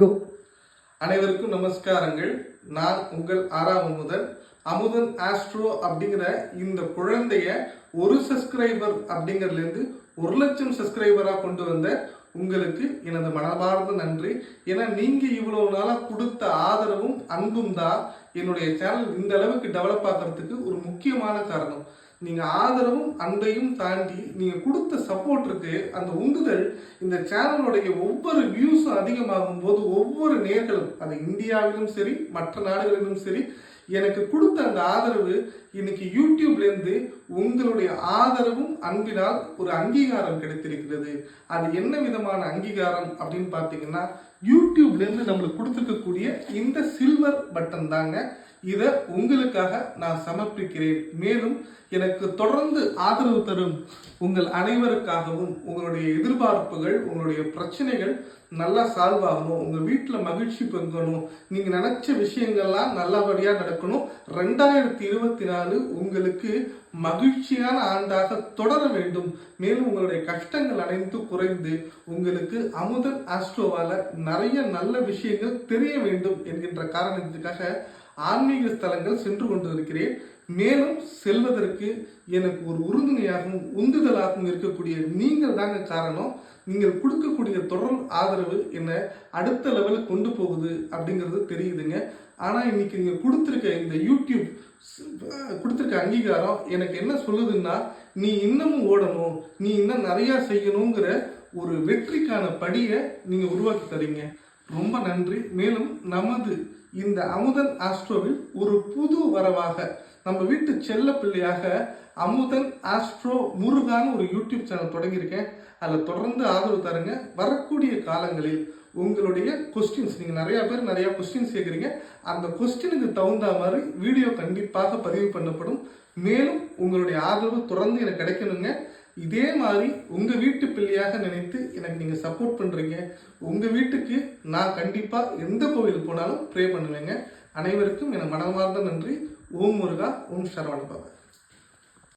கோ அனைவருக்கும் நமஸ்காரங்கள். நான் உங்கள் ஆறாம் அமுதன் அமுதன் ஆஸ்ட்ரோ அப்படிங்கிற இந்த குழந்தைய ஒரு சப்ஸ்கிரைபர் அப்படிங்கிறதுலேருந்து ஒரு லட்சம் சப்ஸ்கிரைபராக கொண்டு வந்த உங்களுக்கு எனது மனமார்ந்த நன்றி. ஏன்னா நீங்கள் இவ்வளவு நாளா கொடுத்த ஆதரவும் அன்பும் தான் என்னுடைய சேனல் இந்த அளவுக்கு டெவலப் ஆகிறதுக்கு ஒரு முக்கியமான காரணம். நீங்கள் ஆதரவும் அன்பையும் தாண்டி நீங்கள் கொடுத்த சப்போர்ட்டுக்கு அந்த உந்துதல் இந்த சேனலுடைய ஒவ்வொரு வியூஸும் அதிகமாகும் போது ஒவ்வொரு நேர்களும் அது இந்தியாவிலும் சரி மற்ற நாடுகளிலும் சரி எனக்கு கொடுத்த அந்த ஆதரவு இன்னைக்கு யூடியூப்லேருந்து உங்களுடைய ஆதரவும் அன்பினால் ஒரு அங்கீகாரம் கிடைத்திருக்கிறது. அது என்ன விதமான அங்கீகாரம் அப்படின்னு பார்த்தீங்கன்னா யூடியூப்லேருந்து நம்மளுக்கு கொடுத்துருக்கக்கூடிய இந்த சில்வர் பட்டன் தாங்க. இதை உங்களுக்காக நான் சமர்ப்பிக்கிறேன். மேலும் எனக்கு தொடர்ந்து ஆதரவு தரும் உங்கள் அனைவருக்காகவும் உங்களுடைய எதிர்பார்ப்புகள் உங்களுடைய பிரச்சனைகள் நல்லா சால்வ் ஆகணும். உங்க வீட்டில் மகிழ்ச்சி பொங்கணும். நீங்க நினைச்ச விஷயங்கள்லாம் நல்லபடியா நடக்கணும். ரெண்டாயிரத்தி இருபத்தி நாலு உங்களுக்கு மகிழ்ச்சியான ஆண்டாக தொடர வேண்டும். மேலும் உங்களுடைய கஷ்டங்கள் அனைத்து குறைந்து உங்களுக்கு அமுதன் ஆஸ்ட்ரோவால நிறைய நல்ல விஷயங்கள் தெரிய வேண்டும் என்கின்ற காரணத்துக்காக ஆன்மீக ஸ்தலங்கள் சென்று கொண்டிருக்கிறேன். மேலும் செல்வதற்கு எனக்கு ஒரு உறுதுணையாகவும் உந்துதலாகவும் இருக்கக்கூடிய நீங்கள் தாங்க காரணம். நீங்கள் கொடுக்கக்கூடிய தொடர் ஆதரவு என்னை அடுத்த லெவலுக்கு கொண்டு போகுது அப்படிங்கிறது தெரியுதுங்க. ஆனால் இன்னைக்கு நீங்கள் கொடுத்துருக்க இந்த யூடியூப் கொடுத்துருக்க அங்கீகாரம் எனக்கு என்ன சொல்லுதுன்னா நீ இன்னமும் ஓடணும் நீ இன்னும் நிறையா செய்யணுங்கிற ஒரு வெற்றிக்கான படியை நீங்கள் உருவாக்கி தரீங்க. ரொம்ப நன்றி. மேலும் நமது இந்த அமுதன் ஆஸ்ட்ரோவில் ஒரு புது வரவாக நம்ம வீட்டு செல்ல பிள்ளையாக அமுதன் ஆஸ்ட்ரோ முருகான்னு ஒரு யூடியூப் சேனல் தொடங்கியிருக்கேன். அதில் தொடர்ந்து ஆதரவு தருங்க. வரக்கூடிய காலங்களில் உங்களுடைய கொஸ்டின்ஸ் நீங்கள் நிறையா பேர் நிறையா கொஸ்டின்ஸ் கேட்குறீங்க அந்த கொஸ்டினுக்கு தகுந்த மாதிரி வீடியோ கண்டிப்பாக பதிவு பண்ணப்படும். மேலும் உங்களுடைய ஆதரவு தொடர்ந்து எனக்கு கிடைக்கணுங்க. இதே மாதிரி உங்கள் வீட்டு பிள்ளையாக நினைத்து எனக்கு நீங்கள் சப்போர்ட் பண்ணுறீங்க உங்கள் வீட்டுக்கு நான் கண்டிப்பாக எந்த கோவில் போனாலும் ப்ரே பண்ணுவேங்க. அனைவருக்கும் என மனமார்ந்த நன்றி. ஓம் முருகா ஓம் சரவண பாபா